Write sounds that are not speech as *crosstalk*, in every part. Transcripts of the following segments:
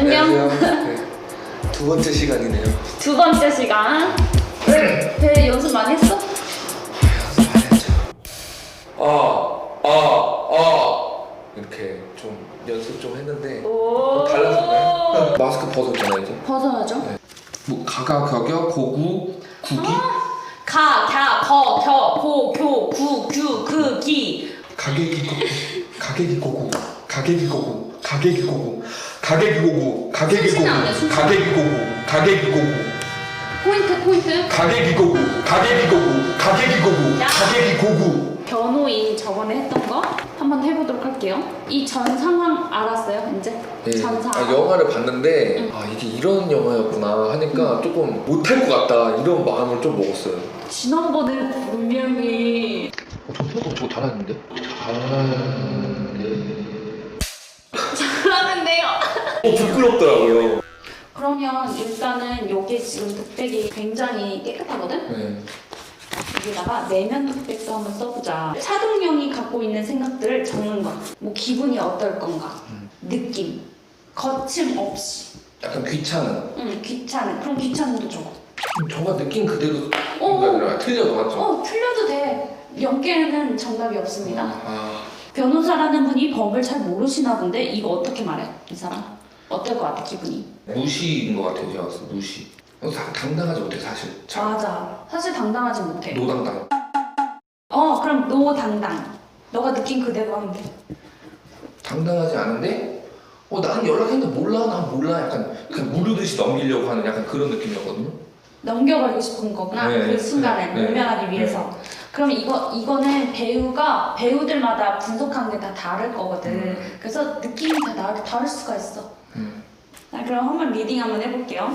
안녕. 안녕하세요. 네. 두 번째 시간이네요. 두 번째 시간. 왜? 배 연습 많이 했어? 연습 많이 했죠. 아, 아, 아. 이렇게 좀 연습 좀 했는데 오. 달라졌나요? 마스크 벗었잖아요 이제. 벗어야죠. 네. 뭐 가가 격여 고구 구기 가, 갸, 거, 겨, 고, 교, 구, 규, 그, 기. 가게기 고구 가게기 고구 가게기 고구 가게기 고구 가게기 고구 가게기 고구 숨쉬면 안 돼, 숨쉬면. 가게기 고구 가게기 고구 포인트, 포인트. 가게기 고구 가게기 고구 가게기 고구 야. 가게기 고구 변호인 저번에 했던 거 한번 해보도록 할게요. 이 전 상황 알았어요, 이제? 전 상황. 아, 영화를 봤는데 응. 아 이게 이런 영화였구나 하니까 조금 못할 것 같다 이런 마음을 좀 먹었어요. 지난번에 분명히 어, 저 생각보다 저거 잘하는데? 잘하는데. 잘하는데요. 어 부끄럽더라고요. 그러면 일단은 여기 지금 뚝배기 굉장히 깨끗하거든? 네. 여기다가 내면 뚝배기도 한번 써보자. 차동영이 갖고 있는 생각들을 적는 거. 뭐 기분이 어떨 건가? 음. 느낌. 거침없이. 약간 귀찮은. 응, 귀찮은. 그럼 귀찮은도 적어. 저가 느낀 그대로 어. 틀려도 맞죠? 어, 틀려도 돼. 0개는 정답이 없습니다. 아 변호사라는 분이 법을 잘 모르시나 본데 이거 어떻게 말해? 이 사람? 어떨 것 같아, 기분이? 무시인 것 같아요 제가 봤을 때 무시. 어, 다- 당당하지 못해 사실. 참 맞아. 사실 당당하지 못해. 노당당. 어, 그럼 노 당당. 너가 느낀 그대로 하면 돼. 당당하지 않은데 어 나는 연락했는데 몰라 난 몰라 약간 그냥 무르듯이 넘기려고 하는 약간 그런 느낌이었거든요. 넘겨버리고 싶은 거구나. 네, 그 순간에 네, 네, 모면하기 위해서. 그럼 이거 이거는 배우가 배우들마다 분석한 게다 다를 거거든. 음. 그래서 느낌이 다 다를, 다를 수가 있어. 음. 자, 그럼 한번 리딩 한번 해볼게요.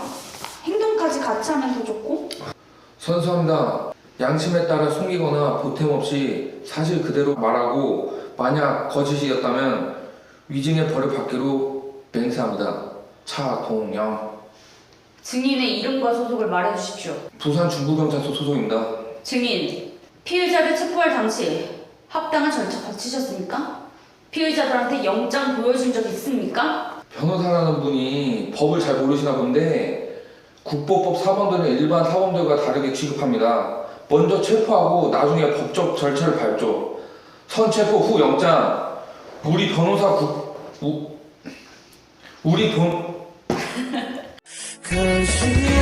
행동까지 같이 하면 더 좋고. 선수합니다. 양심에 따라 숨기거나 보탬 없이 사실 그대로 말하고 만약 거짓이었다면 위증의 벌을 받기로 맹세합니다. 차동영 증인의 이름과 소속을 말해주십시오. 부산 중부경찰서 소속입니다. 증인, 피의자를 체포할 당시 합당한 절차 거치셨습니까? 피의자들한테 영장 보여준 적 있습니까? 변호사라는 분이 법을 잘 모르시나 본데 국보법 사범들은 일반 사범들과 다르게 취급합니다. 먼저 체포하고 나중에 법적 절차를 밟죠. 선체포 후 영장. 우리 변호사 국 우, 우리 변 are *laughs*